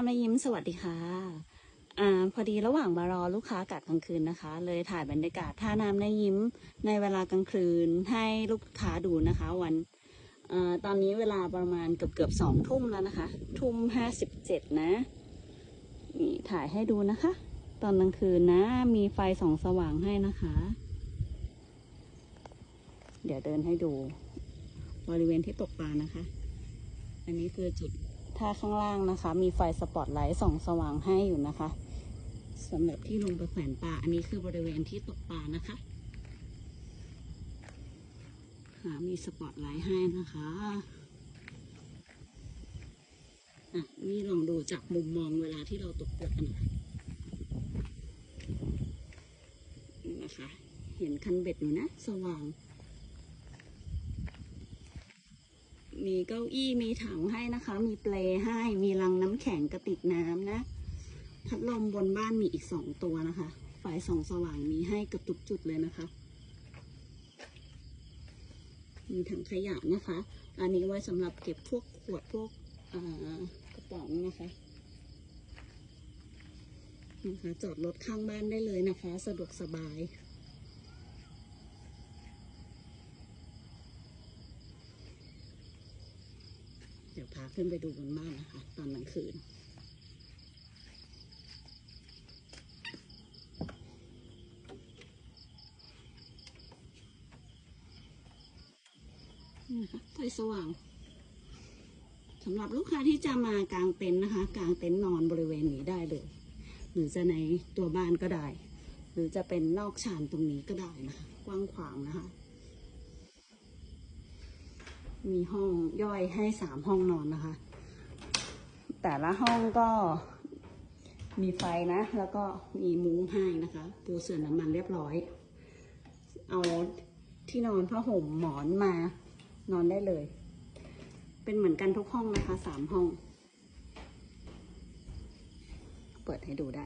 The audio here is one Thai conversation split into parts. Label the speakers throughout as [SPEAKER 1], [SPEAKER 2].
[SPEAKER 1] น้ำนยิ้มสวัสดีค่ะอ่าพอดีระหว่างมารอลูกค้ากะกลางคืนนะคะ เลยถ่ายบรรยากาศท่าน้ำนยิ้มในเวลากลางคืนให้ลูกค้าดูนะคะ วันเอ่อตอนนี้เวลาประมาณเกือบเกือบสองทุ่มแล้วนะคะ ทุ่มห้าสิบเจ็ดนะนี่ถ่ายให้ดูนะคะ ตอนกลางคืนนะ มีไฟส่องสว่างให้นะคะ เดี๋ยวเดินให้ดู บริเวณที่ตกปลานะคะ อันนี้คือจุด ท่าข้างล่างนะคะ มีไฟสปอตไลท์ส่องสว่างให้อยู่นะคะสำหรับที่ลงไปแขวนปลาอันนี้คือบริเวณที่ตกปลานะคะค่ะมีสปอตไลท์ให้นะคะอะนี่ลองดูจากมุมมองเวลาที่เราตกปลานะคะนี่นะคะ เห็นคันเบ็ดอยู่นะ สว่าง มีเก้าอี้มีถังให้นะคะ มีเปลให้มีรังน้ำแข็งกระติกน้ำนะ พัดลมบนบ้านมีอีกสองตัวนะคะไฟส่องสว่างมีให้กับทุกจุดเลยนะคะ มีถังขยะนะคะ อันนี้ไว้สำหรับเก็บพวกขวดพวกกระป๋องนะคะนะคะจอดรถข้างบ้านได้เลยนะคะ สะดวกสบาย เดี๋ยวพา ขึ้นไปดูบนบ้านนะคะ ตอนกลางคืน นี่นะคะไฟสว่างสำหรับลูกค้าที่จะมากางเต็นท์นะคะ กางเต็นท์นอนบริเวณนี้ได้เลย หรือจะในตัวบ้านก็ได้ หรือจะเป็นนอกชานตรงนี้ก็ได้นะคะ กว้างขวางนะคะ มีห้องย่อยให้สามห้องนอนนะคะ แต่ละห้องก็มีไฟนะ แล้วก็มีมุ้งให้นะคะปูเสื่อน้ำมันเรียบร้อย เอาที่นอนผ้าห่มหมอนมานอนได้เลย เป็นเหมือนกันทุกห้องนะคะสามห้อง เปิดให้ดูได้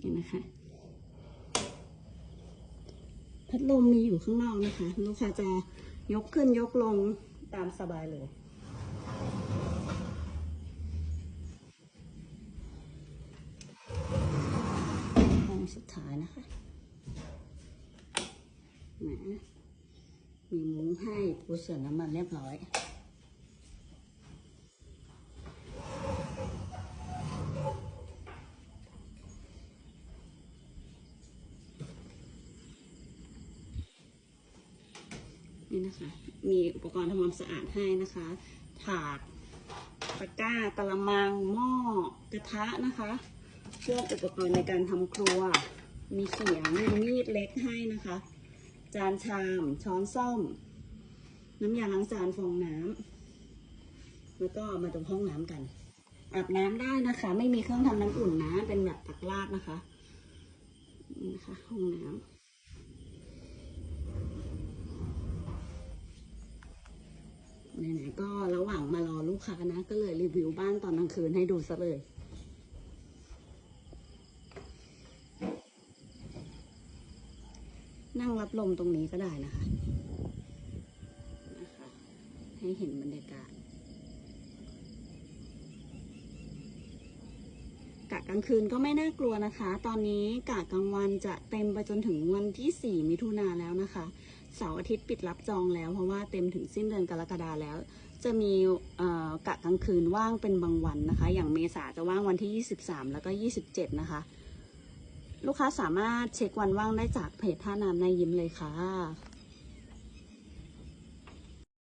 [SPEAKER 1] นี่นะคะ พัดลมมีอยู่ข้างนอกนะคะ ลูกค้าจะยกขึ้นยกลงตามสบายเลย ห้องสุดท้ายนะคะนะมีมุ้งให้ปูเสื่อน้ำมันเรียบร้อย นี่นะคะ มีอุปกรณ์ทำความสะอาดให้นะคะ ถาดตะกร้าตะละมังหม้อกระทะนะคะเพวกอุปกรณ์ในการทำครัว มีเขียงมีมีดเล็กให้นะคะ จานชาม ช้อนส้อม น้ำยาล้างจานฟองน้ำแล้วก็มาดูห้องน้ำกันอาบน้ำได้นะคะ ไม่มีเครื่องทำน้ำอุ่นนะ เป็นแบบตักราดนะคะนี่นะคะห้องน้ำ ไหนๆก็ระหว่างมารอลูกค้านะ ก็เลยรีวิวบ้านตอนกลางคืนให้ดูซะเลยนั่งรับลมตรงนี้ก็ได้นะคะนะคะ ให้เห็นบรรยากาศกะกลางคืนก็ไม่น่ากลัวนะคะ ตอนนี้กะกลางวันจะเต็มไปจนถึงวันที่ 4 มิถุนาแล้วนะคะ เสาร์อาทิตย์ปิดรับจองแล้วเพราะว่าเต็มถึงสิ้นเดือนกรกฎาแล้ว จะมีกะกลางคืนว่างเป็นบางวันนะคะ อย่างเมษาจะว่างวันที่ 23 แล้วก็ 27 นะคะ ลูกค้าสามารถเช็ควันว่างได้จากเพจท่าน้ำในยิ้มเลยค่ะ